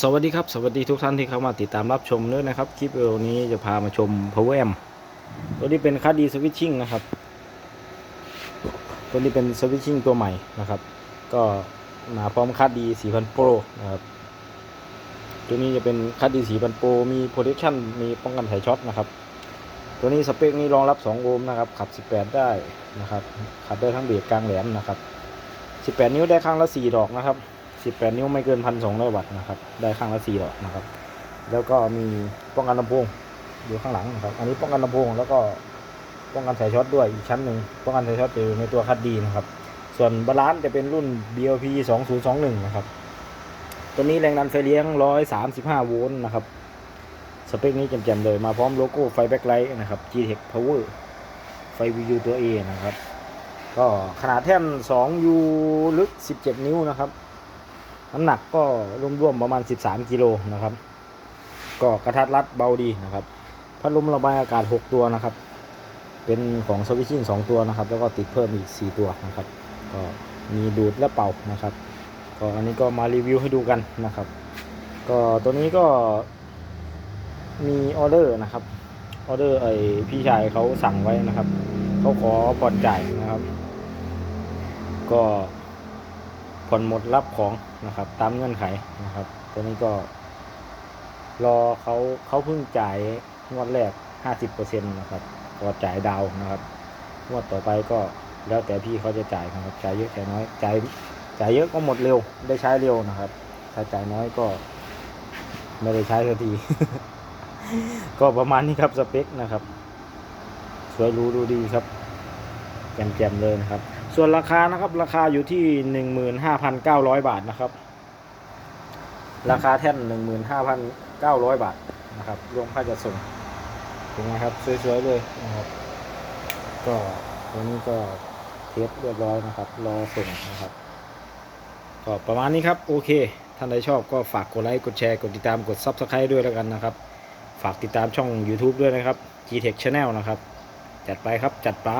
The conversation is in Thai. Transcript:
สวัสดีครับ สวัสดีทุกท่านที่เข้ามาติดตามรับชมด้วยนะครับ คลิปวิดีโอนี้จะพามาชม Power Amp ตัวนี้เป็นคาดีสวิตชิ่งนะครับ ตัวนี้เป็นสวิตชิ่งตัวใหม่นะครับ ก็มาพร้อมคาดี4,000 Pro นะครับ ตัวนี้จะเป็นคาดี4,000 Pro มี protection มีป้องกันไถช็อตนะครับ ตัวนี้สเปคนี้รองรับ 2 โอห์มนะครับ ขับ 18 ได้นะครับ ขับได้ทั้งเบรกกลางแหลมนะครับ 18 นิ้วได้ข้างละ 4 ดอกนะครับ 18 นิ้วไม่เกิน1,200วัตต์นะครับ ได้ข้างละ4ดอกนะครับ แล้วก็มีป้องกันลำโพงอยู่ข้างหลังนะครับ อันนี้ป้องกันลำโพงแล้วก็ป้องกันสายช็อตด้วยอีกชั้นหนึ่งป้องกันสายช็อตจะอยู่ในตัวคัดดีนะครับ ส่วนบาลานซ์จะเป็นรุ่น BLP 2021 นะครับ ตัวนี้แรงดันไฟเลี้ยง 135 โวลต์นะครับ สเปคนี้แจ่มๆเลยมาพร้อมโลโก้ไฟแบ็คไลท์นะครับ G-Tech Power ไฟ VU ตัว A นะครับ ก็ขนาดแท่น 2U ลึก 17 นิ้วนะครับ น้ำหนักก็รวมๆประมาณ 13กิโลนะครับ ก็กระทัดรัดเบาดีนะครับพัดลมระบายอากาศ 6 ตัวนะครับ เป็นของสวิชิ่ง2ตัวนะครับ แล้วก็ติดเพิ่มอีก 4 ตัวนะครับ ก็มีดูดและเป่านะครับ ก็อันนี้ก็มารีวิวให้ดูกันนะครับ ก็ตัวนี้ก็มีออเดอร์นะครับออเดอร์ไอพี่ชายเขาสั่งไว้นะครับเขาขอผ่อนจ่ายนะครับ ก็ ผ่อนหมดรับของนะครับ ตามเงื่อนไขนะครับ ตัวนี้ก็ รอเขาเขาเพิ่งจ่ายงวดแรก 50%นะครับก็จ่ายดาวนะครับงวดต่อไปก็แล้วแต่พี่เขาจะจ่ายนะครับจ่ายเยอะจ่ายน้อยจ่ายจ่ายเยอะก็หมดเร็วได้ใช้เร็วนะครับ ถ้าจ่ายน้อยก็ ไม่ได้ใช้สักที ก็ประมาณนี้ครับสเปคนะครับ สวยรู้ดูดีครับแจ่มๆเลยนะครับ ส่วนราคานะครับราคาอยู่ที่หนึ่งหมื่นห้าพันเก้าร้อยบาทนะครับ ราคาแท่นหนึ่งหมื่นห้าพันเก้าร้อยบาทนะครับรวมค่าจัดส่งถึงไหมครับสวยๆเลยนะครับก็ตัวนี้ก็เทสเรียบร้อยนะครับ รอส่งนะครับก็ประมาณนี้ครับโอเค ท่านใดชอบก็ฝากกดไลค์กดแชร์กดติดตามกด Subscribe ด้วยแล้วกันนะครับ ฝากติดตามช่อง YouTube ด้วยนะครับ G-Tech Channel นะครับ จัดไปครับจัดไป